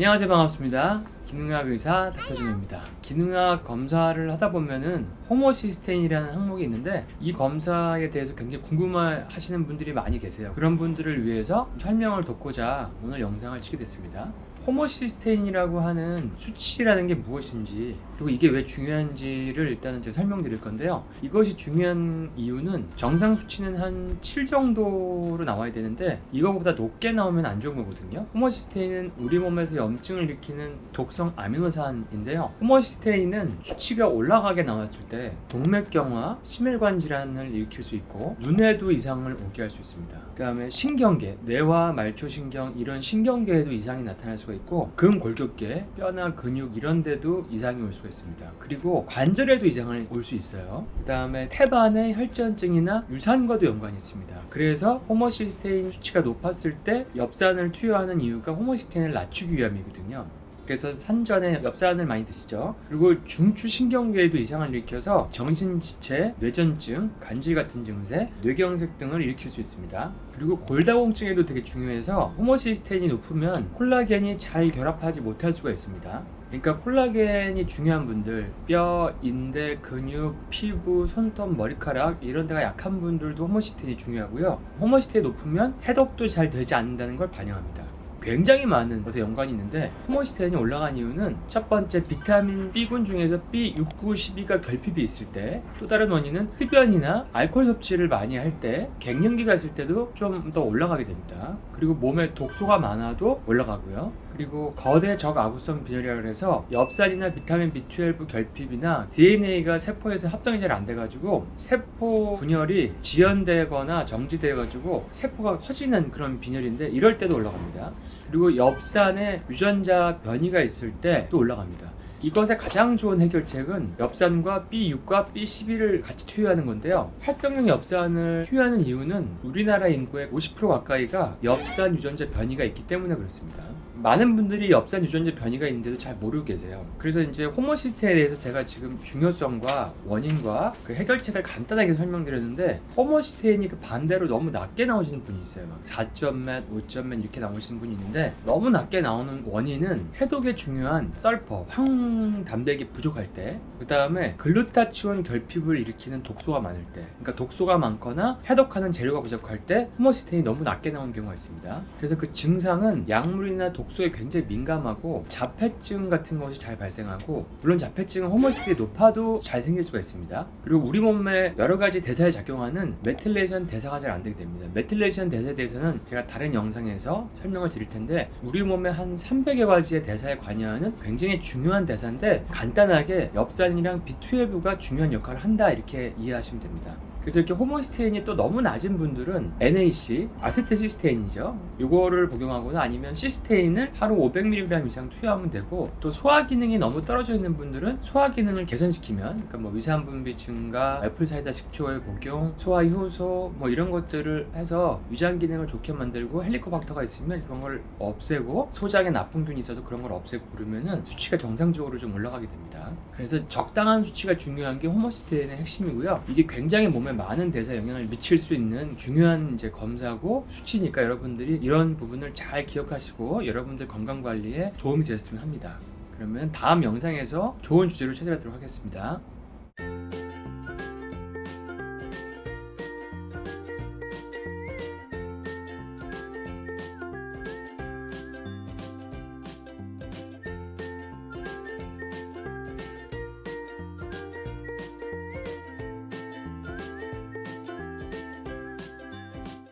안녕하세요. 반갑습니다 기능학 의사 닥터진입니다 기능학 검사를 하다 보면은 호모시스테인이라는 항목이 있는데 이 검사에 대해서 굉장히 궁금해 하시는 분들이 많이 계세요 그런 분들을 위해서 설명을 돕고자 오늘 영상을 찍게 됐습니다 호모시스테인이라고 하는 수치라는 게 무엇인지 그리고 이게 왜 중요한지를 일단은 제가 설명드릴 건데요. 이것이 중요한 이유는 정상 수치는 한 7 정도로 나와야 되는데 이거보다 높게 나오면 안 좋은 거거든요. 호모시스테인은 우리 몸에서 염증을 일으키는 독성 아미노산인데요. 호모시스테인은 수치가 올라가게 나왔을 때 동맥경화, 심혈관 질환을 일으킬 수 있고 눈에도 이상을 오게 할 수 있습니다. 그 다음에 신경계, 뇌와 말초신경 이런 신경계에도 이상이 나타날 수가 있고 근골격계, 뼈나 근육 이런 데도 이상이 올 수가 있습니다. 그리고 관절에도 이상을 올 수 있어요. 그 다음에 태반의 혈전증이나 유산과도 연관이 있습니다. 그래서 호모시스테인 수치가 높았을 때 엽산을 투여하는 이유가 호모시스테인을 낮추기 위함이거든요. 그래서 산전에 엽산을 많이 드시죠. 그리고 중추신경계에도 이상을 일으켜서 정신지체, 뇌전증, 간질 같은 증세, 뇌경색 등을 일으킬 수 있습니다. 그리고 골다공증에도 되게 중요해서 호모시스테인이 높으면 콜라겐이 잘 결합하지 못할 수가 있습니다. 그러니까 콜라겐이 중요한 분들, 뼈, 인대, 근육, 피부, 손톱, 머리카락 이런 데가 약한 분들도 호모시스테인이 중요하고요. 호모시스테인이 높으면 해독도 잘 되지 않는다는 걸 반영합니다. 굉장히 많은 것에 연관이 있는데 호모시스테인이 올라간 이유는 첫 번째 비타민 B군 중에서 B, 6, 9, 12가 결핍이 있을 때 또 다른 원인은 흡연이나 알코올 섭취를 많이 할 때 갱년기가 있을 때도 좀 더 올라가게 됩니다. 그리고 몸에 독소가 많아도 올라가고요. 그리고 거대 적아구성 빈혈이라 그래서 엽산이나 비타민 B12 결핍이나 DNA가 세포에서 합성이 잘 안 돼가지고 세포 분열이 지연되거나 정지돼가지고 세포가 커지는 그런 빈혈인데 이럴 때도 올라갑니다. 그리고 엽산에 유전자 변이가 있을 때 또 올라갑니다. 이것의 가장 좋은 해결책은 엽산과 B6과 B12를 같이 투여하는 건데요. 활성형 엽산을 투여하는 이유는 우리나라 인구의 50% 가까이가 엽산 유전자 변이가 있기 때문에 그렇습니다. 많은 분들이 엽산 유전자 변이가 있는데도 잘 모르고 계세요. 그래서 이제 호모시스테에 대해서 제가 지금 중요성과 원인과 그 해결책을 간단하게 설명드렸는데 호모시스테인이 그 반대로 너무 낮게 나오시는 분이 있어요. 막 4점 몇, 5점 몇 이렇게 나오시는 분이 있는데 너무 낮게 나오는 원인은 해독에 중요한 썰퍼, 황 단백이 부족할 때, 그 다음에 글루타치온 결핍을 일으키는 독소가 많을 때, 그러니까 독소가 많거나 해독하는 재료가 부족할 때 호모시스테인이 너무 낮게 나오는 경우가 있습니다. 그래서 그 증상은 약물이나 독 소에 굉장히 민감하고 자폐증 같은 것이 잘 발생하고 물론 자폐증은 호모시스테인이 높아도 잘 생길 수가 있습니다. 그리고 우리 몸에 여러 가지 대사에 작용하는 메틸레이션 대사가 잘 안 되게 됩니다. 메틸레이션 대사에 대해서는 제가 다른 영상에서 설명을 드릴 텐데 우리 몸에 한 300여 가지의 대사에 관여하는 굉장히 중요한 대사인데 간단하게 엽산이랑 B12가 중요한 역할을 한다 이렇게 이해하시면 됩니다. 그래서 이렇게 호모시스테인이 또 너무 낮은 분들은 NAC, 아세트시스테인이죠. 이거를 복용하거나 아니면 시스테인을 하루 500mg 이상 투여하면 되고 또 소화 기능이 너무 떨어져 있는 분들은 소화 기능을 개선시키면 그러니까 뭐 위산 분비 증가, 애플 사이다 식초의 복용, 소화 효소 뭐 이런 것들을 해서 위장 기능을 좋게 만들고 헬리코박터가 있으면 그런 걸 없애고 소장에 나쁜 균이 있어도 그런 걸 없애고 그러면은 수치가 정상적으로 좀 올라가게 됩니다. 그래서 적당한 수치가 중요한 게 호모시스테인의 핵심이고요. 이게 굉장히 몸에 많은 대사 영향을 미칠 수 있는 중요한 이제 검사고 수치니까 여러분들이 이런 부분을 잘 기억하시고 여러분들 건강 관리에 도움이 되셨으면 합니다. 그러면 다음 영상에서 좋은 주제로 찾아뵙도록 하겠습니다.